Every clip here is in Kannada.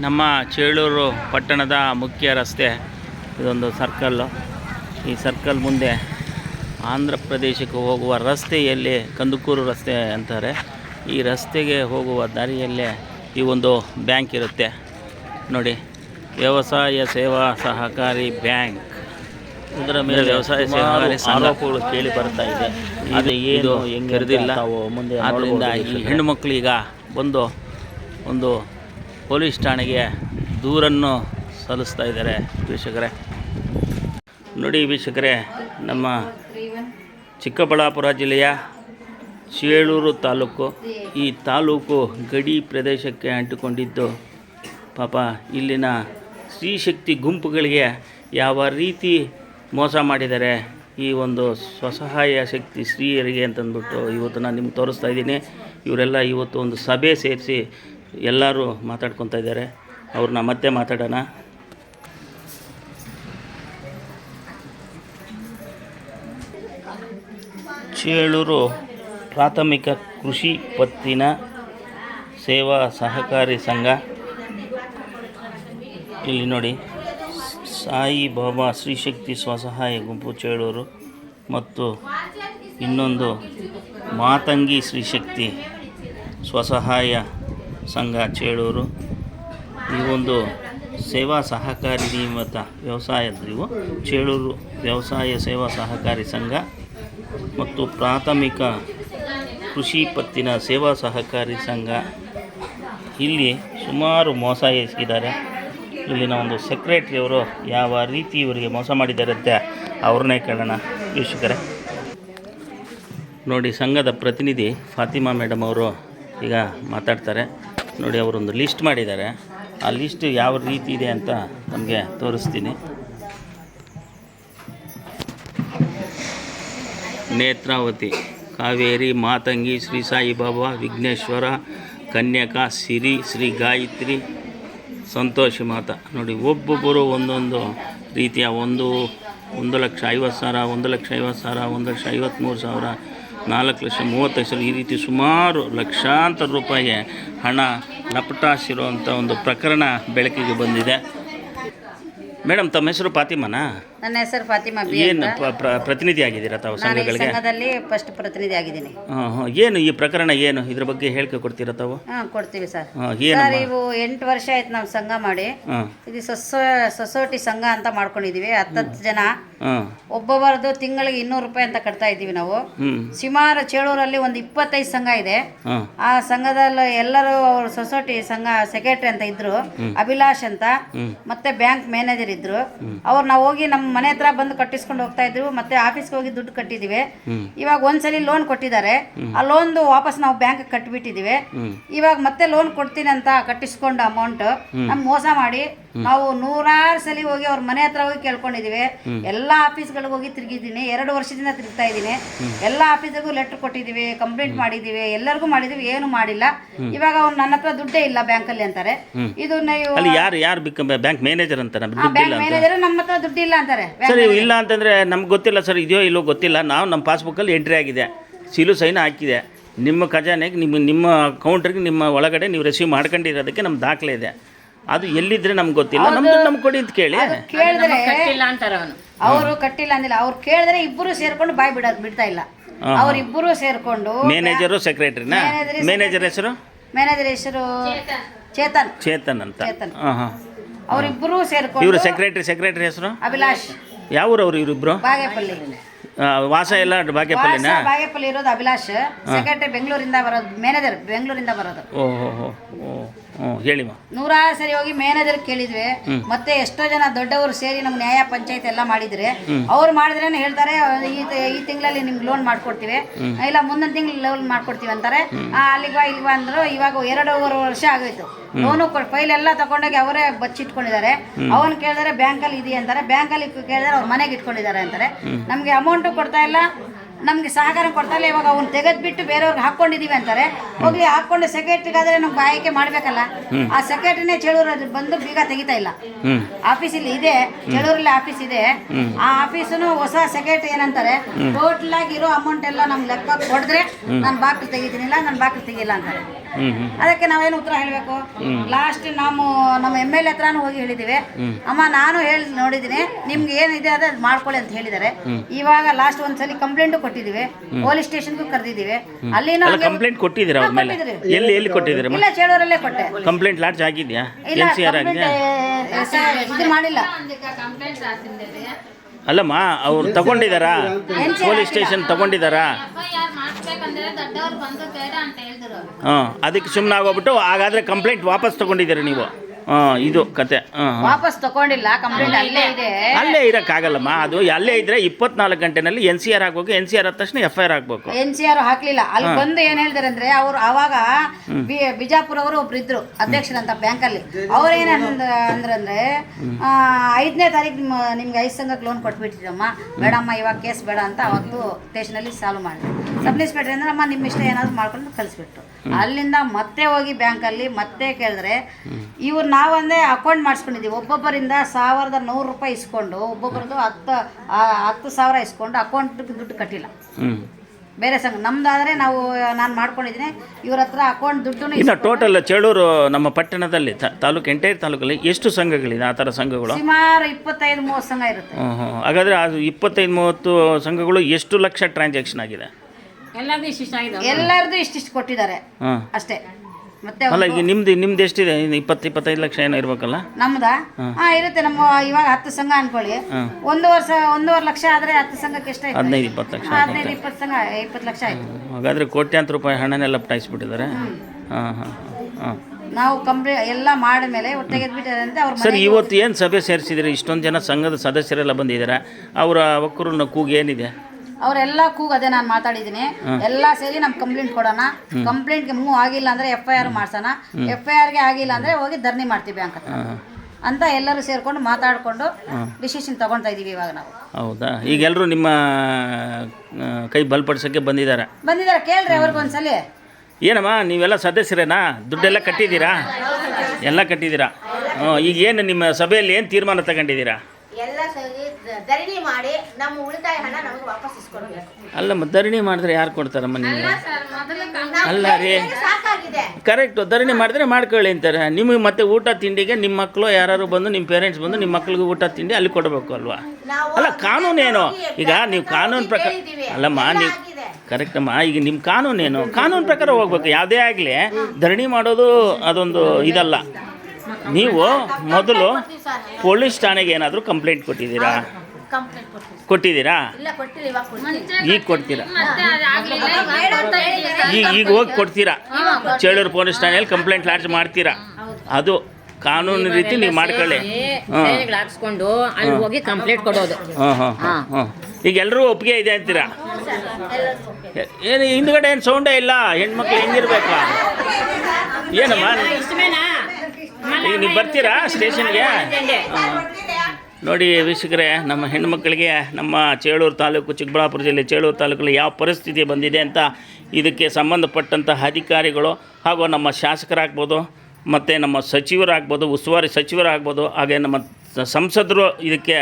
ನಮ್ಮ ಚೇಳೂರು ಪಟ್ಟಣದ ಮುಖ್ಯ ರಸ್ತೆ ಇದೊಂದು ಸರ್ಕಲ್ಲು ಈ ಸರ್ಕಲ್ ಮುಂದೆ ಆಂಧ್ರ ಪ್ರದೇಶಕ್ಕೆ ಹೋಗುವ ರಸ್ತೆಯಲ್ಲಿ ಕಂದುಕೂರು ರಸ್ತೆ ಅಂತಾರೆ. ಈ ರಸ್ತೆಗೆ ಹೋಗುವ ದಾರಿಯಲ್ಲೇ ಈ ಒಂದು ಬ್ಯಾಂಕ್ ಇರುತ್ತೆ. ನೋಡಿ ವ್ಯವಸಾಯ ಸೇವಾ ಸಹಕಾರಿ ಬ್ಯಾಂಕ್ ಇದರ ಮೇಲೆ ವ್ಯವಸಾಯ ಸಹಕಾರಿ ಸಂಘಗಳು ಕೇಳಿ ಬರ್ತಾ ಇದೆ. ಅದು ಏನು ಹೆಂಗೆ ಇರೋದಿಲ್ಲ ಮುಂದೆ ಆದ್ದರಿಂದ ಈ. ಹೆಣ್ಣು ಈಗ ಬಂದು ಒಂದು ಪೊಲೀಸ್ ಠಾಣೆಗೆ ದೂರನ್ನು ಸಲ್ಲಿಸ್ತಾ ಇದ್ದಾರೆ ವೀಕ್ಷಕರೇ. ನೋಡಿ ವೀಕ್ಷಕರೇ, ನಮ್ಮ ಚಿಕ್ಕಬಳ್ಳಾಪುರ ಜಿಲ್ಲೆಯ ಚೇಳೂರು ತಾಲೂಕು. ಈ ತಾಲೂಕು ಗಡಿ ಪ್ರದೇಶಕ್ಕೆ ಅಂಟಿಕೊಂಡಿದ್ದು, ಪಾಪ ಇಲ್ಲಿನ ಸ್ತ್ರೀಶಕ್ತಿ ಗುಂಪುಗಳಿಗೆ ಯಾವ ರೀತಿ ಮೋಸ ಮಾಡಿದ್ದಾರೆ, ಈ ಒಂದು ಸ್ವಸಹಾಯ ಶಕ್ತಿ ಸ್ತ್ರೀಯರಿಗೆ ಅಂತಂದ್ಬಿಟ್ಟು ಇವತ್ತು ನಾನು ನಿಮ್ಗೆ ತೋರಿಸ್ತಾ ಇದ್ದೀನಿ. ಇವರೆಲ್ಲ ಇವತ್ತು ಒಂದು ಸಭೆ ಸೇರಿಸಿ ಎಲ್ಲರೂ ಮಾತಾಡ್ಕೊತಾ ಇದ್ದಾರೆ. ಅವ್ರನ್ನ ಮತ್ತೆ ಮಾತಾಡೋಣ. ಚೇಳೂರು ಪ್ರಾಥಮಿಕ ಕೃಷಿ ಪತ್ತಿನ ಸೇವಾ ಸಹಕಾರಿ ಸಂಘ. ಇಲ್ಲಿ ನೋಡಿ ಸಾಯಿ ಬಾಬಾ ಶ್ರೀಶಕ್ತಿ ಸ್ವಸಹಾಯ ಗುಂಪು ಚೇಳೂರು ಮತ್ತು ಇನ್ನೊಂದು ಮಾತಂಗಿ ಶ್ರೀಶಕ್ತಿ ಸ್ವಸಹಾಯ ಸಂಘ ಚೇಳೂರು. ಈ ಒಂದು ಸೇವಾ ಸಹಕಾರಿ ನಿಯಮಿತ ವ್ಯವಸಾಯದರಿವು ಚೇಳೂರು ವ್ಯವಸಾಯ ಸೇವಾ ಸಹಕಾರಿ ಸಂಘ ಮತ್ತು ಪ್ರಾಥಮಿಕ ಕೃಷಿ ಪತ್ತಿನ ಸೇವಾ ಸಹಕಾರಿ ಸಂಘ. ಇಲ್ಲಿ ಸುಮಾರು ಮೋಸ ಎಸಗಿದ್ದಾರೆ. ಇಲ್ಲಿನ ಒಂದು ಸೆಕ್ರೆಟ್ರಿಯವರು ಯಾವ ರೀತಿ ಇವರಿಗೆ ಮೋಸ ಮಾಡಿದ್ದಾರೆ ಅಂತ ಅವ್ರನ್ನೇ ಕೇಳೋಣ ವೀಕ್ಷಕರೇ. ನೋಡಿ, ಸಂಘದ ಪ್ರತಿನಿಧಿ ಫಾತಿಮಾ ಮೇಡಮ್ ಅವರು ಈಗ ಮಾತಾಡ್ತಾರೆ. ನೋಡಿ ಅವರೊಂದು ಲಿಸ್ಟ್ ಮಾಡಿದ್ದಾರೆ. ಆ ಲಿಸ್ಟ್ ಯಾವ ರೀತಿ ಇದೆ ಅಂತ ನಮಗೆ ತೋರಿಸ್ತೀನಿ. ನೇತ್ರಾವತಿ, ಕಾವೇರಿ, ಮಾತಂಗಿ, ಶ್ರೀ ಸಾಯಿಬಾಬಾ ವಿಘ್ನೇಶ್ವರ, ಕನ್ಯಕಾ, ಸಿರಿ, ಶ್ರೀ ಗಾಯತ್ರಿ, ಸಂತೋಷಿ ಮಾತ. ನೋಡಿ, ಒಬ್ಬೊಬ್ಬರು ಒಂದೊಂದು ರೀತಿಯ ಒಂದು ಒಂದು ಲಕ್ಷ ಐವತ್ತು ಸಾವಿರ, ಒಂದು ಲಕ್ಷ ಐವತ್ತು ಸಾವಿರ, ಒಂದು ಲಕ್ಷ ಐವತ್ತ್ಮೂರು ಸಾವಿರ ನಾಲ್ಕು ಲಕ್ಷ ಮೂವತ್ತೈದು ಸಾವಿರ ಈ ರೀತಿ ಸುಮಾರು ಲಕ್ಷಾಂತರ ರೂಪಾಯಿ ಹಣ ಲಪಟಾಸಿರುವಂಥ ಒಂದು ಪ್ರಕರಣ ಬೆಳಕಿಗೆ ಬಂದಿದೆ. ಮೇಡಮ್, ತಮ್ಮ ಹೆಸರು ಫಾತಿಮಾನಾ ನನ್ನ ಹೆಸರು ಫಾತಿಮಾ ಬಿ ಏನು ಅಂತ. ಪ- ಪ್ರ- ಪ್ರತಿನಿಧಿ ಆಗಿದ್ದೀರಾ ತಾವು ನಾನು ಈ ಸಂಘಗಳಿಗೆ ಸಂಘದಲ್ಲಿ ಫಸ್ಟ್ ಪ್ರತಿನಿಧಿ ಆಗಿದ್ದೀನಿ. ಹಾಂ ಹಾಂ. ಏನು ಈ ಪ್ರಕರಣ ಏನು? ಇದ್ರ ಬಗ್ಗೆ ಹೇಳಿಕೆ ಕೊಡ್ತೀರಾ ತಾವು? ಹಾಂ ಕೊಡ್ತೀವಿ ಸರ್. ಹಾಂ ಸರ್ ಏನಮ್ಮ ಇವು ಎಂಟು ವರ್ಷ ಆಯ್ತು ನಾವು ಸಂಘ ಮಾಡಿ. ಹಾಂ. ಇದು ಸೊಸೊ ಸೊಸೈಟಿ ಸಂಘ ಅಂತ ಮಾಡ್ಕೊಂಡಿದೀವಿ. ಹತ್ತತ್ತು ಜನ. ಹಾಂ. ಒಬ್ಬೊಬ್ಬರದು ತಿಂಗಳಿಗೆ ಇನ್ನೂರು ರೂಪಾಯಿ ಅಂತ ಕಟ್ತಾ ಇದ್ದೀವಿ ನಾವು. ಹ್ಞೂ ಸುಮಾರು ಚೇಳೂರಲ್ಲಿ ಒಂದು ಇಪ್ಪತ್ತೈದು ಸಂಘ ಇದೆ. ಹಾಂ. ಆ ಸಂಘದಲ್ಲಿ ಎಲ್ಲರೂ ಅವ್ರ ಸೊಸೈಟಿ ಸಂಘ ಸೆಕ್ರೆಟರಿ ಅಂತ ಇದ್ರು. ಅಭಿಲಾಷ್ ಅಂತ. ಮತ್ತೆ ಬ್ಯಾಂಕ್ ಮ್ಯಾನೇಜರ್ ಇದ್ರು. ಅವ್ರು ನಾವು ಹೋಗಿ ನಮ್ಮ ಮನೆ ಹತ್ರ ಬಂದು ಕಟ್ಟಿಸ್ಕೊಂಡು ಹೋಗ್ತಾ ಇದ್ರು ಮತ್ತೆ ಆಫೀಸ್ಗೆ ಹೋಗಿ ದುಡ್ಡು ಕಟ್ಟಿದೀವಿ. ಇವಾಗ ಒಂದ್ಸಲಿ ಲೋನ್ ಕೊಟ್ಟಿದ್ದಾರೆ. ಆ ಲೋನ್ ವಾಪಸ್ ನಾವು ಬ್ಯಾಂಕ್ ಕಟ್ಬಿಟ್ಟಿದೀವಿ. ಇವಾಗ ಮತ್ತೆ ಲೋನ್ ಕೊಡ್ತೀನಿ ಅಂತ ಕಟ್ಟಿಸ್ಕೊಂಡು ಅಮೌಂಟ್ ನಮ್ ಮೋಸ ಮಾಡಿ ನಾವು ನೂರಾರು ಸಲ ಹೋಗಿ ಅವ್ರ ಮನೆ ಹತ್ರ ಹೋಗಿ ಕೇಳ್ಕೊಂಡಿದೀವಿ. ಎಲ್ಲಾ ಆಫೀಸ್ಗಳಿಗೆ ಹೋಗಿ ತಿರುಗಿದ್ದೀನಿ. ಎರಡು ವರ್ಷದಿಂದ ತಿರುಗ್ತಾ ಇದ್ದೀನಿ. ಎಲ್ಲಾ ಆಫೀಸಿಗೂ ಲೆಟರ್ ಕೊಟ್ಟಿದೀವಿ ಕಂಪ್ಲೇಂಟ್ ಮಾಡಿದೀವಿ ಎಲ್ಲರಿಗೂ ಮಾಡಿದೀವಿ ಏನು ಮಾಡಿಲ್ಲ. ಇವಾಗ ಅವ್ರು ನನ್ನ ಹತ್ರ ದುಡ್ಡೇ ಇಲ್ಲ ಬ್ಯಾಂಕಲ್ಲಿ ಅಂತಾರೆ. ಇದು ನೀವು ಅಲ್ಲಿ ಯಾರು ಯಾರು ಬ್ಯಾಂಕ್ ಮ್ಯಾನೇಜರ್ ಅಂತಾರೆ? ಬ್ಯಾಂಕ್ ಮ್ಯಾನೇಜರ್ ನಮ್ಮ ಹತ್ರ ದುಡ್ಡಿಲ್ಲ ಅಂತಾರೆ. ಸರ್ ಇಲ್ಲ ಅಂತಂದ್ರೆ ನಮ್ಗೆ ಗೊತ್ತಿಲ್ಲ ಸರ್ ಇದೆಯೋ ಇಲ್ಲೋ ಗೊತ್ತಿಲ್ಲ. ನಾವು ನಮ್ಮ ಪಾಸ್ಬುಕ್ಕಲ್ಲಿ ಎಂಟ್ರಿ ಆಗಿದೆ. ಸೀಲು ಸೈನ್ ಹಾಕಿದೆ. ನಿಮ್ಮ ಖಜಾನೆಗೆ ನಿಮ್ಮ ನಿಮ್ಮ ಅಕೌಂಟ್ರಿಗೆ ನಿಮ್ಮ ಒಳಗಡೆ ನೀವು ರಿಸೀವ್ ಮಾಡ್ಕೊಂಡಿರೋದಕ್ಕೆ ನಮ್ಮ ದಾಖಲೆ ಇದೆ. ಅದು ಎಲ್ಲಿದ್ರೆ ನಮ್ಗೆ ಗೊತ್ತಿಲ್ಲ. ನಮ್ದು ನಮ್ಗೆ ಕೊಡಿ ಅಂತ ಕೇಳಿ. ಕೇಳಿದ್ರೆ ಅವರು ಕಟ್ಟಿಲ್ಲ ಅಂದಿಲ್ಲ. ಅವ್ರು ಕೇಳಿದ್ರೆ ಇಬ್ಬರು ಸೇರ್ಕೊಂಡು ಬಾಯ್ ಬಿಡ ಬಿಡ್ತಾ ಇಲ್ಲ. ಅವ್ರಿಬ್ಬರು ಸೇರ್ಕೊಂಡು ಮ್ಯಾನೇಜರು ಸೆಕ್ರೆಟರಿ ಮ್ಯಾನೇಜರ್ ಹೆಸರು? ಮ್ಯಾನೇಜರ್ ಹೆಸರು ಚೇತನ್. ಚೇತನ್ ಅಂತ. ಚೇತನ್. ಹಾಂ ಹಾಂ ಅವರಿಬ್ಬರು ಸೇರ್ಕೊಂಡು ಇವರು ಸೆಕ್ರೆಟರಿ ಸೆಕ್ರೆಟರಿ ಹೆಸರು? ಅಭಿಲಾಷ್. ಯಾವ ಊರವ್ರು ಇವರಿಬ್ರು? ಬಾಗೇಪಲ್ಲಿ. ವಾಸ ಎಲ್ಲ ಬಾಗೇಪಲ್ಲಿನ? ಬಾಗೇಪಲ್ಲಿ ಇರೋದು ಅಭಿಲಾಷ್. ಸೆಕ್ರೆಟರಿ ಬೆಂಗಳೂರಿಂದ ಬರೋದು ಮ್ಯಾನೇಜರ್ ಬೆಂಗಳೂರಿಂದ ಬರೋದು. ಓಹ್. ಹೋ ಹೋ ಓ ಹ್ಞೂ ಹೇಳಿಮ್ಮ ನೂರಾರು ಸರಿ ಹೋಗಿ ಮ್ಯಾನೇಜರ್ ಕೇಳಿದ್ವಿ. ಮತ್ತೆ ಎಷ್ಟೋ ಜನ ದೊಡ್ಡವರು ಸೇರಿ ನಮ್ಗೆ ನ್ಯಾಯ ಪಂಚಾಯತ್ ಎಲ್ಲ ಮಾಡಿದ್ರೆ ಅವ್ರು ಮಾಡಿದ್ರೇನೆ ಹೇಳ್ತಾರೆ ಈ ಈ ತಿಂಗಳಲ್ಲಿ ನಿಮ್ಗೆ ಲೋನ್ ಮಾಡ್ಕೊಡ್ತೀವಿ. ಇಲ್ಲ ಮುಂದಿನ ತಿಂಗಳು ಲೋನ್ ಮಾಡ್ಕೊಡ್ತೀವಿ ಅಂತಾರೆ. ಅಲ್ಲಿಗೆ ಬಾ ಇಲ್ಲಿಗೆ ಬಾ ಅಂದ್ರು ಇವಾಗ ಎರಡೂವರೆ ವರ್ಷ ಆಗೋಯ್ತು. ಲೋನು ಫೈಲ್ ಎಲ್ಲ ತಗೊಂಡೋಗಿ ಅವರೇ ಬಚ್ಚಿಟ್ಕೊಂಡಿದ್ದಾರೆ. ಅವನ್ ಕೇಳಿದ್ರೆ ಬ್ಯಾಂಕಲ್ಲಿ ಇದೆ ಅಂತಾರೆ ಬ್ಯಾಂಕಲ್ಲಿ ಕೇಳಿದ್ರೆ ಅವ್ರ ಮನೆಗೆ ಇಟ್ಕೊಂಡಿದ್ದಾರೆ ಅಂತಾರೆ. ನಮಗೆ ಅಮೌಂಟು ಕೊಡ್ತಾ ಇಲ್ಲ. ನಮ್ಗೆ ಸಹಕಾರ ಕೊಡ್ತಾ ಇಲ್ಲ ಇವಾಗ ಅವ್ನು ತೆಗೆದ್ಬಿಟ್ಟು ಬೇರೆಯವ್ರಿಗೆ ಹಾಕೊಂಡಿದೀವಿ ಅಂತಾರೆ. ಹೋಗ್ಲಿ ಹಾಕೊಂಡು ಸೆಕ್ರೆಟ್ರಿಗಾದ್ರೆ ನಮ್ಗೆ ಬಾಯಕೆ ಮಾಡಬೇಕಲ್ಲ. ಆ ಸೆಕ್ರೆಟ್ರಿನೇ ಚೇಳೂರಲ್ಲಿ ಬಂದು ಬೀಗ ತೆಗಿತಾ ಇಲ್ಲ. ಆಫೀಸಲ್ಲಿ ಇದೆ ಚಳೂರಲ್ಲಿ ಆಫೀಸ್ ಇದೆ. ಆ ಆಫೀಸನು ಹೊಸ ಸೆಕ್ರೆಟ್ರಿ ಏನಂತಾರೆ ಟೋಟಲ್ ಆಗಿ ಇರೋ ಅಮೌಂಟ್ ಎಲ್ಲ ನಮ್ಗೆ ಲೆಕ್ಕ ಕೊಡಿದ್ರೆ ನಾನು ಬಾಕಿ ತೆಗಿತೀನಿಲ್ಲ ನಾನು ಬಾಕಿ ತೆಗಿಲ್ಲ ಅಂತಾರೆ. ಅದಕ್ಕೆ ನಾವೇನು ಉತ್ತರ ಹೇಳಬೇಕು? ಲಾಸ್ಟ್ ನಾವು ನಮ್ಮ ಎಂ ಎಲ್ ಹತ್ರನೂ ಹೋಗಿ ಹೇಳಿದ್ದೀವಿ ಅಮ್ಮ ನಾನು ಹೇಳಿ ನೋಡಿದ್ದೀನಿ ನಿಮ್ಗೆ ಏನಿದೆ ಅದೇ ಅದು ಮಾಡ್ಕೊಳ್ಳಿ ಅಂತ ಹೇಳಿದ್ದಾರೆ. ಇವಾಗ ಲಾಸ್ಟ್ ಒಂದ್ಸಲಿ ಕಂಪ್ಲೇಂಟು ಕೊಟ್ಟಿದ್ದೀವಿ. ಪೊಲೀಸ್ ಸ್ಟೇಷನ್ಗೂ ಕರೆದಿದ್ದೀವಿ. ಅಲ್ಲಿನೂ ಅಲ್ಲ ಹಂಗೆ- ಕಂಪ್ಲೇಂಟ್ ಕೊಟ್ಟಿದ್ದೀರಾ ಅವ್ರ ಮೇಲೆ ಕೊಟ್ಟಿದ್ದೀರಿ. ಎಲ್ಲಿ ಎಲ್ಲಿ ಕೊಟ್ಟಿದ್ದೀರಾ? ಇಲ್ಲ ಚೇಳೂರಲ್ಲೇ ಕೊಟ್ಟೆ. ಕಂಪ್ಲೇಂಟ್ ಲಾಡ್ಜ್ ಆಗಿದೆಯಾ? ಇಲ್ಲ ಎನ್ ಸಿ ಆರ್ ಕಂಪ್ಲೇಂಟ್ ಆಗಿದೆ ಇದು ಮಾಡಿಲ್ಲ. ಅಲ್ಲಮ್ಮ ಅವ್ರು ತಗೊಂಡಿದ್ದಾರಾ? ಪೊಲೀಸ್ ಸ್ಟೇಷನ್ ತಗೊಂಡಿದ್ದಾರಾ ಯಾರು ಮಾಡಿಸ್ಬೇಕಂದ್ರೆ ದೊಡ್ಡವ್ರು ಬಂದು ಬೇಡ ಅಂತ ಹೇಳಿದ್ರು ಹಾಂ ಅದಕ್ಕೆ ಸುಮ್ಮನೆ ಆಗೋಗ್ಬಿಟ್ಟು ಹಾಗಾದ್ರೆ ಕಂಪ್ಲೇಂಟ್ ವಾಪಸ್ ತಗೊಂಡಿದ್ದೀರಾ ನೀವು? ಇದು ಕತೆ. ವಾಪಸ್ ತಗೊಂಡಿಲ್ಲ ಕಂಪ್ಲೇಂಟ್ ಅಲ್ಲೇ ಇದೆ. ಅಲ್ಲೇ ಇರಕ್ಕಾಗಲ್ಲಮ್ಮ. ಅದು ಅಲ್ಲೇ ಇದ್ರೆ ಇಪ್ಪತ್ನಾಲ್ಕು ಗಂಟೆನಲ್ಲಿ ಎನ್ ಸಿ ಆರ್ ಆಗೋಗಿ ಎನ್ ಸಿ ಆರ್ ಆದ ತಕ್ಷಣ ಎಫ್ ಐ ಆರ್ ಆಗ್ಬೇಕು. ಎನ್ ಸಿ ಆರ್ ಹಾಕ್ಲಿಲ್ಲ. ಅಲ್ಲಿ ಬಂದು ಏನ್ ಹೇಳ್ತಾರೆ ಅಂದ್ರೆ ಅವ್ರು ಅವಾಗ ಬಿ- ಬಿಜಾಪುರ ಅವರು ಒಬ್ರು ಇದ್ರು ಅಧ್ಯಕ್ಷರಂತ ಬ್ಯಾಂಕ್ ಅಲ್ಲಿ ಅವ್ರ ಏನ ಅಂದ್ರಂದ್ರೆ ಐದನೇ ತಾರೀಕು ನಿಮ್ ನಿಮ್ಗೆ ಐದು ಸಂಘಕ್ಕೆ ಲೋನ್ ಕೊಟ್ಬಿಟ್ಟಿರಮ್ಮ ಬೇಡಮ್ಮ ಇವಾಗ ಕೇಸ್ ಬೇಡ ಅಂತ ಅವತ್ತು ಸ್ಟೇಷನಲ್ಲಿ ಸಾಲ್ವ್ ಮಾಡಿದ್ರು. ಸಬ್ ಇನ್ಸ್ಪೆಕ್ಟರ್ ಅಂದ್ರೆ ಅಮ್ಮ ನಿಮ್ಮ ಇಷ್ಟ ಏನಾದ್ರು ಮಾಡ್ಕೊಂಡು ಕಳಿಸ್ಬಿಟ್ಟು ಅಲ್ಲಿಂದ ಮತ್ತೆ ಹೋಗಿ ಬ್ಯಾಂಕಲ್ಲಿ ಮತ್ತೆ ಕೇಳಿದ್ರೆ ಇವ್ರು ನಾವಂದೇ ಅಕೌಂಟ್ ಮಾಡಿಸ್ಕೊಂಡಿದ್ದೀವಿ. ಒಬ್ಬೊಬ್ಬರಿಂದ ಸಾವಿರದ ನೂರು ರೂಪಾಯಿ ಇಸ್ಕೊಂಡು ಒಬ್ಬೊಬ್ಬರದ್ದು ಹತ್ತು ಹತ್ತು ಸಾವಿರ ಇಸ್ಕೊಂಡು ಅಕೌಂಟ್ಗೆ ದುಡ್ಡು ಕಟ್ಟಿಲ್ಲ. ಬೇರೆ ಸಂಘ ನಮ್ದಾದ್ರೆ ನಾವು ನಾನು ಮಾಡ್ಕೊಂಡಿದ್ದೀನಿ. ಇವ್ರ ಹತ್ರ ಅಕೌಂಟ್ ದುಡ್ಡು ಇಲ್ಲ ಟೋಟಲ್ ಚೇಳೂರು ನಮ್ಮ ಪಟ್ಟಣದಲ್ಲಿ ತಾಲೂಕು ಎಂಟೈರ್ ತಾಲೂಕಲ್ಲಿ ಎಷ್ಟು ಸಂಘಗಳಿದೆ ಆ ಥರ ಸಂಘಗಳು? ಸುಮಾರು ಇಪ್ಪತ್ತೈದು ಮೂವತ್ತು ಸಂಘ ಇರುತ್ತೆ. ಹಾಗಾದರೆ ಅದು ಇಪ್ಪತ್ತೈದು ಮೂವತ್ತು ಸಂಘಗಳು ಎಷ್ಟು ಲಕ್ಷ ಟ್ರಾನ್ಸಾಕ್ಷನ್ ಆಗಿದೆ? ಎಲ್ಲರದು ಇಷ್ಟಿಷ್ಟು ಕೊಟ್ಟಿದ್ದಾರೆ. ಹಾಂ. ಅಷ್ಟೇ. ಮತ್ತೆ ಅಲ್ಲ ಈಗ ನಿಮ್ದು ನಿಮ್ದು ಎಷ್ಟಿದೆ? ಇಪ್ಪತ್ತು ಇಪ್ಪತ್ತೈದು ಲಕ್ಷ ಏನೋ ಇರಬೇಕಲ್ಲ? ನಮ್ದ? ಹಾ. ಇರುತ್ತೆ. ನಮ್ಮ ಇವಾಗ ಹತ್ತು ಸಂಘ ಅನ್ಕೊಳ್ಳಿ. ಒಂದು ವರ್ಷ ಒಂದೂವರೆ ಲಕ್ಷ ಆದ್ರೆ ಹತ್ತು ಸಂಘಕ್ಕೆ ಎಷ್ಟಾಯ್ತು ಹದಿನೈದು ಇಪ್ಪತ್ತು ಲಕ್ಷ ಹದಿನೈದು ಇಪ್ಪತ್ತು ಸಂಘ ಇಪ್ಪತ್ತು ಲಕ್ಷ ಆಯ್ತು. ಹಾಗಾದರೆ ಕೋಟ್ಯಾಂತರ ರೂಪಾಯಿ ಹಣನೆಲ್ಲ ಪಟಾಯಿಸ್ಬಿಟ್ಟಿದ್ದಾರೆ. ಹಾಂ ಹಾಂ ಹಾಂ ನಾವು ಕಂಪ್ಲೀ ಎಲ್ಲ ಮಾಡಿದ್ಮೇಲೆ ತೆಗೆದ್ಬಿಟ್ಟಿದ್ದಾರೆ ಅಂತ ಅವ್ರು ಸರ್ ಇವತ್ತು ಏನು ಸಭೆ ಸೇರಿಸಿದಿರಿ ಇಷ್ಟೊಂದು ಜನ ಸಂಘದ ಸದಸ್ಯರೆಲ್ಲ ಬಂದಿದ್ದಾರೆ? ಅವರ ಒಕ್ಕೂರಿನ ಕೂಗು ಏನಿದೆ? ಅವರೆಲ್ಲ ಕೂಗ್ ಅದೇ ನಾನು ಮಾತಾಡಿದ್ದೀನಿ. ಎಲ್ಲ ಸೇರಿ ನಮ್ ಕಂಪ್ಲೇಂಟ್ ಕೊಡೋಣ. ಕಂಪ್ಲೇಂಟ್ಗೆ ಮೂವ್ ಆಗಿಲ್ಲ ಅಂದ್ರೆ ಎಫ್ ಐ ಆರ್ ಮಾಡ್ಸೋಣ. ಎಫ್ ಐ ಆರ್ಗೆ ಆಗಿಲ್ಲ ಅಂದ್ರೆ ಹೋಗಿ ಧರಣಿ ಮಾಡ್ತೀವಿ ಬ್ಯಾಂಕ್ ಹತ್ರ. ಅಂತ ಎಲ್ಲರೂ ಸೇರ್ಕೊಂಡು ಮಾತಾಡ್ಕೊಂಡು ಡಿಸಿಷನ್ ತಗೊಳ್ತಾ ಇದೀವಿ ಇವಾಗ ನಾವು. ಹೌದಾ? ಈಗ ಎಲ್ಲರೂ ನಿಮ್ಮ ಕೈ ಬಲಪಡಿಸೋಕ್ಕೆ ಬಂದಿದ್ದಾರೆ. ಬಂದಿದ್ದಾರೆ. ಕೇಳ್ರಿ ಅವ್ರಿಗೆ ಒಂದ್ಸಲಿ. ಏನಮ್ಮ ನೀವೆಲ್ಲ ಸದಸ್ಯರೇನಾ? ದುಡ್ಡೆಲ್ಲ ಕಟ್ಟಿದ್ದೀರಾ? ಎಲ್ಲ ಕಟ್ಟಿದ್ದೀರಾ? ಹ್ಞೂ ಈಗ ಏನು ನಿಮ್ಮ ಸಭೆಯಲ್ಲಿ ಏನು ತೀರ್ಮಾನ ತಗೊಂಡಿದ್ದೀರಾ? ಎಲ್ಲ ಸರಿ ಧರಣಿ ಮಾಡಿ ನಮ್ಮ ಉಳಿತಾಯ ಹಣ ನಮಗೆ ವಾಪಸ್ ಇಸ್ಕೊಡ್ಬೇಕು. ಅಲ್ಲಮ್ಮ ಧರಣಿ ಮಾಡಿದ್ರೆ ಯಾರು ಕೊಡ್ತಾರಮ್ಮ ನಿಮಗೆ ಅಲ್ಲ ರೀ. ಕರೆಕ್ಟು ಧರಣಿ ಮಾಡಿದ್ರೆ ಮಾಡ್ಕೊಳ್ಳಿ ಅಂತಾರೆ. ನಿಮಗೆ ಮತ್ತೆ ಊಟ ತಿಂಡಿಗೆ ನಿಮ್ಮ ಮಕ್ಕಳು ಯಾರು ಬಂದು ನಿಮ್ಮ ಪೇರೆಂಟ್ಸ್ ಬಂದು ನಿಮ್ಮ ಮಕ್ಳಿಗೆ ಊಟ ತಿಂಡಿ ಅಲ್ಲಿ ಕೊಡಬೇಕು ಅಲ್ವಾ? ಅಲ್ಲ ಕಾನೂನೇನು ಈಗ ನೀವು ಕಾನೂನು ಪ್ರಕಾರ. ಅಲ್ಲಮ್ಮ ನೀವು. ಕರೆಕ್ಟಮ್ಮ ಈಗ ನಿಮ್ಮ ಕಾನೂನೇನು ಕಾನೂನು ಪ್ರಕಾರ ಹೋಗ್ಬೇಕು. ಯಾವುದೇ ಆಗಲಿ ಧರಣಿ ಮಾಡೋದು ಅದೊಂದು ಇದಲ್ಲ. ನೀವು ಮೊದಲು ಪೊಲೀಸ್ ಠಾಣೆಗೆ ಏನಾದರೂ ಕಂಪ್ಲೇಂಟ್ ಕೊಟ್ಟಿದ್ದೀರಾ ಕೊಟ್ಟಿದ್ದೀರಾ ಇಲ್ಲ ಕೊಟ್ಟಿಲ್ಲ ಈಗ ಕೊಡ್ತೀರಾ. ಈಗ ಈಗ ಹೋಗಿ ಕೊಡ್ತೀರಾ ಚೇಳೂರು ಪೊಲೀಸ್ ಠಾಣೆಯಲ್ಲಿ ಕಂಪ್ಲೇಂಟ್ ಲಾಡ್ಜ್ ಮಾಡ್ತೀರಾ ಅದು ಕಾನೂನು ರೀತಿ ನೀವು ಮಾಡ್ಕೊಳ್ಳಿ ಹಾಕ್ಸ್ಕೊಂಡು ಅಲ್ಲಿ ಹೋಗಿ ಕಂಪ್ಲೇಂಟ್ ಕೊಡೋದು ಹಾಂ ಹಾಂ ಹಾಂ ಹಾಂ ಈಗ ಎಲ್ಲರೂ ಒಪ್ಪಿಗೆ ಇದೆ ಅಂತೀರಾ ಏನು ಹಿಂದ್ಗಡೆ ಏನು ಸೌಂಡೇ ಇಲ್ಲ ಹೆಣ್ಮಕ್ಳು ಹೆಂಗಿರ್ಬೇಕಾ ಏನಮ್ಮ ಇಷ್ಟಮೇನಾ ಈಗ ನೀವು ಬರ್ತೀರಾ ಸ್ಟೇಷನ್ಗೆ ನೋಡಿ ವೀಕ್ಷಕರೇ ನಮ್ಮ ಹೆಣ್ಮಕ್ಳಿಗೆ ನಮ್ಮ ಚೇಳೂರು ತಾಲೂಕು ಚಿಕ್ಕಬಳ್ಳಾಪುರ ಜಿಲ್ಲೆ ಚೇಳೂರು ತಾಲೂಕಲ್ಲಿ ಯಾವ ಪರಿಸ್ಥಿತಿ ಬಂದಿದೆ ಅಂತ ಇದಕ್ಕೆ ಸಂಬಂಧಪಟ್ಟಂತಹ ಅಧಿಕಾರಿಗಳು ಹಾಗೂ ನಮ್ಮ ಶಾಸಕರಾಗ್ಬೋದು ಮತ್ತು ನಮ್ಮ ಸಚಿವರಾಗ್ಬೋದು ಉಸ್ತುವಾರಿ ಸಚಿವರಾಗ್ಬೋದು ಹಾಗೆ ನಮ್ಮ ಸಂಸದರು ಇದಕ್ಕೆ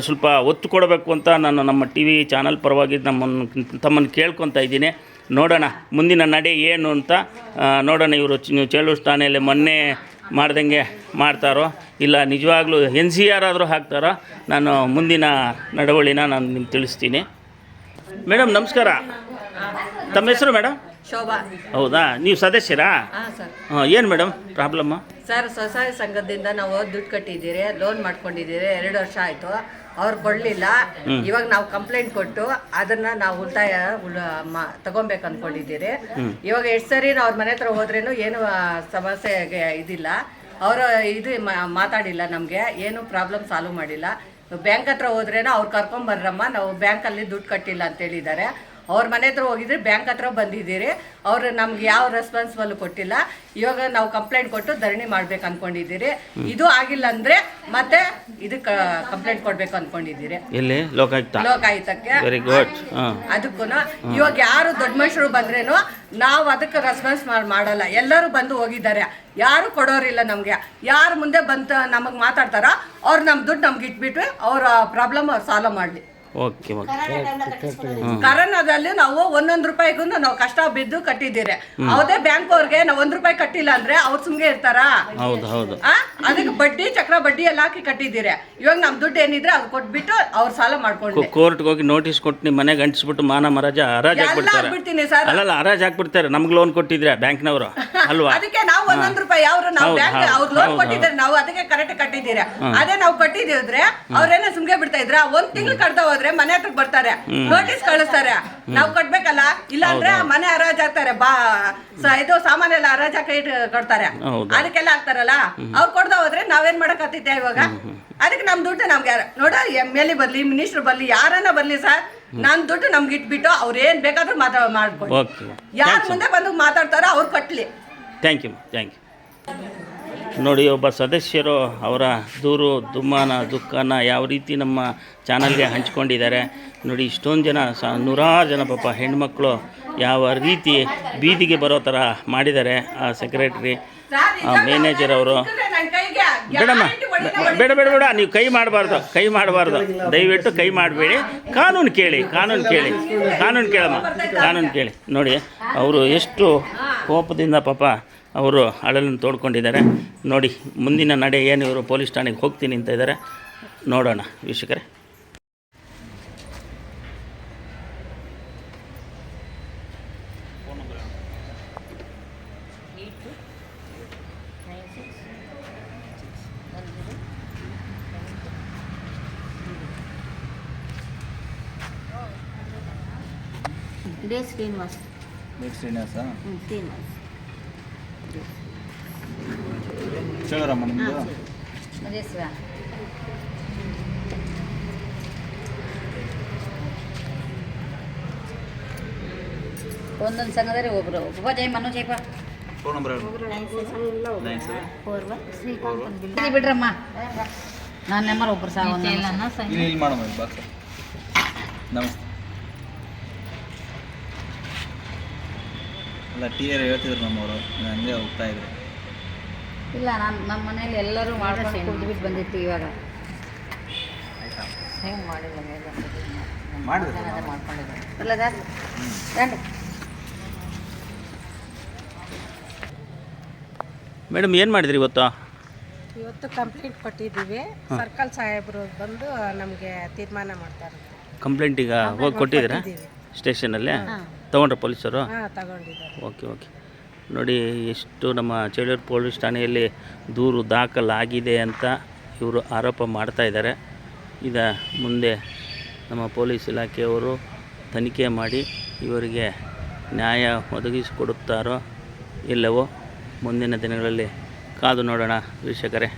ಸ್ವಲ್ಪ ಒತ್ತು ಕೊಡಬೇಕು ಅಂತ ನಾನು ನಮ್ಮ ಟಿ ವಿ ಚಾನಲ್ ಪರವಾಗಿ ನಮ್ಮನ್ನು ತಮ್ಮನ್ನು ಕೇಳ್ಕೊತಾ ಇದ್ದೀನಿ. ನೋಡೋಣ ಮುಂದಿನ ನಡೆ ಏನು ಅಂತ ನೋಡೋಣ ಇವರು ಚೇಳೂರು ಠಾಣೆಯಲ್ಲಿ ಮೊನ್ನೆ ಮಾಡ್ದಂಗೆ ಮಾಡ್ತಾರೋ? ಇಲ್ಲ ನಿಜವಾಗ್ಲೂ ಎನ್ ಸಿ ಆರ್ ಆದರೂ ಹಾಕ್ತಾರೋ? ನಾನು ಮುಂದಿನ ನಡವಳಿನ ನಾನು ನಿಮ್ಗೆ ತಿಳಿಸ್ತೀನಿ. ಮೇಡಮ್ ನಮಸ್ಕಾರ. ತಮ್ಮ ಹೆಸರು ಮೇಡಮ್ ಶೋಭಾ. ಹೌದಾ? ನೀವು ಸದಸ್ಯರಾ? ಹಾಂ ಏನು ಮೇಡಮ್ ಪ್ರಾಬ್ಲಮ್ಮ? ಸರ್ ಸ್ವಸಹಾಯ ಸಂಘದಿಂದ ನಾವು ದುಡ್ಡು ಕಟ್ಟಿದ್ದೀರಿ ಲೋನ್ ಮಾಡ್ಕೊಂಡಿದ್ದೀರಿ ಎರಡು ವರ್ಷ ಆಯಿತು. ಅವ್ರು ಕೊಡ್ಲಿಲ್ಲ. ಇವಾಗ ನಾವು ಕಂಪ್ಲೇಂಟ್ ಕೊಟ್ಟು ಅದನ್ನ ನಾವು ಉಳಿತಾಯ ತಗೊಬೇಕು ಅನ್ಕೊಂಡಿದ್ದೀರಿ. ಇವಾಗ ಎಷ್ಟು ಸರಿ ನಾವ್ ಅವ್ರ ಮನೆ ಹತ್ರ ಹೋದ್ರೇನು ಏನು ಸಮಸ್ಯೆಗೆ ಇದಿಲ್ಲ. ಅವರು ಇದು ಮಾತಾಡಿಲ್ಲ ನಮಗೆ ಏನು ಪ್ರಾಬ್ಲಮ್ ಸಾಲ್ವ್ ಮಾಡಿಲ್ಲ. ಬ್ಯಾಂಕ್ ಹತ್ರ ಹೋದ್ರೇನು ಅವ್ರು ಕರ್ಕೊಂಬರ್ರಮ್ಮ ನಾವು ಬ್ಯಾಂಕಲ್ಲಿ ದುಡ್ಡು ಕಟ್ಟಿಲ್ಲ ಅಂತ ಹೇಳಿದ್ದಾರೆ. ಅವ್ರ ಮನೆ ಹತ್ರ ಹೋಗಿದ್ರೆ ಬ್ಯಾಂಕ್ ಹತ್ರ ಬಂದಿದ್ದೀರಿ. ಅವ್ರು ನಮ್ಗೆ ಯಾವ ರೆಸ್ಪಾನ್ಸಿಬಲ್ ಕೊಟ್ಟಿಲ್ಲ. ಇವಾಗ ನಾವು ಕಂಪ್ಲೇಂಟ್ ಕೊಟ್ಟು ಧರಣಿ ಮಾಡ್ಬೇಕು ಅನ್ಕೊಂಡಿದ್ದೀರಿ. ಇದು ಆಗಿಲ್ಲ ಅಂದ್ರೆ ಮತ್ತೆ ಇದಕ್ಕೆ ಕಂಪ್ಲೇಂಟ್ ಕೊಡ್ಬೇಕು ಅನ್ಕೊಂಡಿದ್ದೀರಿ. ಲೋಕಾಯುತಕ್ಕೆ ಲೋಕಾಯುಕ್ತ? ಲೋಕಾಯುಕ್ತಕ್ಕೆ. ವೆರಿ ಗುಡ್ ಹಾಂ. ಅದಕ್ಕೂ ಇವಾಗ ಯಾರು ದೊಡ್ಡ ಮನುಷ್ಯರು ಬಂದ್ರೇನು ನಾವು ಅದಕ್ಕೆ ರೆಸ್ಪಾನ್ಸ್ ಮಾಡಲ್ಲ. ಎಲ್ಲರೂ ಬಂದು ಹೋಗಿದ್ದಾರೆ. ಯಾರು ಕೊಡೋರಿಲ್ಲ ನಮಗೆ. ಯಾರು ಮುಂದೆ ಬಂತ ನಮಗೆ ಮಾತಾಡ್ತಾರೋ ಅವ್ರು ನಮ್ಮ ದುಡ್ಡು ನಮ್ಗೆ ಇಟ್ಬಿಟ್ಟು ಅವ್ರ ಪ್ರಾಬ್ಲಮ್ ಅವ್ರು ಸಾಲ್ವ್ ಮಾಡಲಿ. Okay okay. ಕರೋನಾದಲ್ಲಿ ನಾವು ಒಂದೊಂದು ರೂಪಾಯಿಗೂ ನಾವು ಕಷ್ಟ ಬಿದ್ದು ಕಟ್ಟಿದ್ದೀರಿ. ಅವದೇ ಬ್ಯಾಂಕ್ ಅವ್ರಿಗೆ ನಾವು ಒಂದ್ ರೂಪಾಯಿ ಕಟ್ಟಿಲ್ಲ ಅಂದ್ರೆ ಅವ್ರು ಸುಮ್ಗೆ ಇರ್ತಾರಾ? ಹೌದು ಹೌದು. ಅದಕ್ಕೆ ಬಡ್ಡಿ ಚಕ್ರ ಬಡ್ಡಿ ಎಲ್ಲ ಹಾಕಿ ಕಟ್ಟಿದ್ದೀರಿ. ಇವಾಗ ನಮ್ ದುಡ್ಡು ಏನಿದ್ರೆ ಅದು ಕೊಟ್ಬಿಟ್ಟು ಅವ್ರು ಸಾಲ ಮಾಡ್ಕೊಂಡು ಕೋರ್ಟ್ಗೆ ಹೋಗಿ ನೋಟಿಸ್ ಕೊಟ್ಟು ನಿಮ್ಮ ಮನೆಗೆ ಅಂಟಿಸ್ಬಿಟ್ಟು ಮಾನ ಮರಾಜ ಹರಾಜ್ ಹಾಕ್ಬಿಡ್ತಾರೆ. ಹಾಕ್ಬಿಡ್ತೀನಿ ಸರ್. ಅಲ್ಲಲ್ಲ ಹರಾಜ್ ಹಾಕ್ಬಿಡ್ತಾರೆ. ನಮ್ಗೆ ಲೋನ್ ಕೊಟ್ಟಿದ್ರೆ ಬ್ಯಾಂಕ್ನವರು. ಅಲ್ವಾ? ಅದಕ್ಕೆ ನಾವು ಒಂದೊಂದ್ ರೂಪಾಯಿ ಅವ್ರು ನಾವು ಬ್ಯಾಂಕ್ ಅವ್ರು ಲೋನ್ ಕೊಟ್ಟಿದ್ರೆ ನಾವು ಅದಕ್ಕೆ ಕರೆಕ್ಟ್ ಕಟ್ಟಿದ್ದೀರಿ. ಅದೇ ನಾವು ಕಟ್ಟಿದ್ರೆ ಅವ್ರೇನೋ ಸುಮ್ಗೆ ಬಿಡ್ತಾ ಇದ್ರ? ಒಂದ್ ತಿಂಗಳು ಕಟ್ತಾ ಹೋದ್ರೆ ಮನೆ ಹತ್ರಕ್ ಬರ್ತಾರೆ. ನೋಟಿಸ್ ಕಳಿಸ್ತಾರೆ. ನಾವು ಕಟ್ಬೇಕಲ್ಲ? ಇಲ್ಲ ಅಂದ್ರೆ ಮನೆ ಹರಾಜ್ ಆಗ್ತಾರೆ. ಬಾ ಸ- ಇದು ಸಾಮಾನೆಲ್ಲ ಹರಾಜ್ ಹಾಕಿ ಇಟ್ ಕೊಡ್ತಾರೆ. ಅದಕ್ಕೆಲ್ಲ ಹಾಕ್ತಾರಲ್ಲ? ಅವ್ರು ಕೊಡ್ದ ಹೋದ್ರೆ ನಾವೇನ್ ಮಾಡಕತ್ತಿದ್ದೆ ಇವಾಗ? ಅದಕ್ಕೆ ನಮ್ ದುಡ್ಡು ನಮ್ಗೆ ಯಾರ- ನೋಡ ಎಂ ಎಲ್ ಎ ಬರ್ಲಿ ಮಿನಿಸ್ಟರ್ ಬರ್ಲಿ ಯಾರನ್ನ ಬರ್ಲಿ ಸರ್ ನನ್ ದುಡ್ಡು ನಮ್ಗೆ ಇಟ್ಬಿಟ್ಟು ಅವ್ರು ಏನ್ ಬೇಕಾದ್ರೂ ಮಾತಾ ಮಾಡ್ಕೊಂಡು ಓಕೆ. ಯಾರು ಮುಂದೆ ಬಂದು ಮಾತಾಡ್ತಾರೋ ಅವ್ರು ಕಟ್ಲಿ. ಥ್ಯಾಂಕ್ ಯು ಥ್ಯಾಂಕ್ ಯು ನೋಡಿ, ಒಬ್ಬ ಸದಸ್ಯರು ಅವರ ದೂರು, ದುಮ್ಮಾನ, ದುಃಖನ ಯಾವ ರೀತಿ ನಮ್ಮ ಚಾನಲ್ಗೆ ಹಂಚ್ಕೊಂಡಿದ್ದಾರೆ. ನೋಡಿ, ಇಷ್ಟೊಂದು ಜನ, ಸ, ನೂರಾರು ಜನ ಪಾಪ ಹೆಣ್ಮಕ್ಳು ಯಾವ ರೀತಿ ಬೀದಿಗೆ ಬರೋ ಥರ ಮಾಡಿದ್ದಾರೆ ಆ ಸೆಕ್ರೆಟ್ರಿ ಮ್ಯಾನೇಜರ್ ಅವರು. ಬೇಡಮ್ಮ ಬೇಡ ಬೇಡ ಬೇಡ, ನೀವು ಕೈ ಮಾಡಬಾರ್ದು ಕೈ ಮಾಡಬಾರ್ದು. ದಯವಿಟ್ಟು ಕೈ ಮಾಡಬೇಡಿ. ಕಾನೂನು ಕೇಳಿ ಕಾನೂನು ಕೇಳಿ, ಕಾನೂನು ಕೇಳಮ್ಮ, ಕಾನೂನು ಕೇಳಿ. ನೋಡಿ, ಅವರು ಎಷ್ಟು ಕೋಪದಿಂದ ಪಾಪ ಅವರು ಅಳಲನ್ನು ತೋಡ್ಕೊಂಡಿದ್ದಾರೆ. ನೋಡಿ ಮುಂದಿನ ನಡೆ ಏನು ಇವರು ಪೊಲೀಸ್ ಠಾಣೆಗೆ ಹೋಗ್ತೀನಿ ಅಂತ ಇದ್ದಾರೆ. ನೋಡೋಣ ವೀಕ್ಷಕರೇ. ಶ್ರೀನಿವಾಸ್. ಶ್ರೀನಿವಾಸ? ಹ್ಮ್, ಶ್ರೀನಿವಾಸ್. ಚಳರಮ್ಮ ನಿಮ್ಮದು ಒಂದೊಂದು ಸಂಘದಲ್ಲಿ ಒಬ್ರು. ಒಬ್ಬ ಜೈ ಮನೋಜ್ ಜೈಪ ಫೋನ್ ನಂಬರ್ ನೈನ್ ಸೆವೆನ್ ಪೂರ್ವ ಶ್ರೀಕಾಂತ್ ಅಂದ್ಬಿಟ್ಟು. ಇಲ್ಲಿ ಬಿಡ್ರಮ್ಮ. ನಾನು ನೆಮ್ಮರ್ ಒಬ್ರು ಸಹ ಒಂದು ಇಲ್ಲಿ ಇಲ್ಲಿ ಮಾಡಮ್ಮ ಇಲ್ಲಿ ಬಾಕ್ಸ್. ನಮಸ್ತೆ. ಅಲ್ಲ ಟೀಯರ್ ಹೇಳ್ತಿದ್ರು ನಮ್ಮವರು. ಹಂಗೆ ಹೋಗ್ತಾ ಇದ್ರಿ ಇಲ್ಲ ನಾನು ನಮ್ಮ ಮನೇಲಿ ಎಲ್ಲರೂ ಮಾಡ್ಕೊಂಡು ಕುಡಿದು ಬಿಟ್ಟು ಬಂದಿತ್ತು ಇವಾಗ. ಹೆಂಗೆ ಮಾಡಿಲ್ಲ ರಂಡಿ ಮೇಡಮ್ ಏನು ಮಾಡಿದ್ರಿ ಇವತ್ತು? ಇವತ್ತು ಕಂಪ್ಲೇಂಟ್ ಕೊಟ್ಟಿದ್ದೀವಿ. ಸರ್ಕಲ್ ಸಾಹೇಬರು ಬಂದು ನಮಗೆ ತೀರ್ಮಾನ ಮಾಡ್ತಾರೆ ಕಂಪ್ಲೇಂಟ್ ಈಗ ಹೋಗಿ ಕೊಟ್ಟಿದ್ದೀರಾ? ಸ್ಟೇಷನಲ್ಲಿ? ತಗೊಂಡ್ರ ಪೊಲೀಸರು? ಹಾಂ ತಗೊಂಡಿದ್ದಾರೆ. Okay okay. ನೋಡಿ, ಎಷ್ಟು ನಮ್ಮ ಚೇಳೂರು ಪೊಲೀಸ್ ಠಾಣೆಯಲ್ಲಿ ದೂರು ದಾಖಲಾಗಿದೆ ಅಂತ ಇವರು ಆರೋಪ ಮಾಡ್ತಾ ಇದ್ದಾರೆ. ಈಗ ಮುಂದೆ ನಮ್ಮ ಪೊಲೀಸ್ ಇಲಾಖೆಯವರು ತನಿಖೆ ಮಾಡಿ ಇವರಿಗೆ ನ್ಯಾಯ ಒದಗಿಸಿಕೊಡುತ್ತಾರೋ ಇಲ್ಲವೋ ಮುಂದಿನ ದಿನಗಳಲ್ಲಿ ಕಾದು ನೋಡೋಣ ವೀಕ್ಷಕರೇ.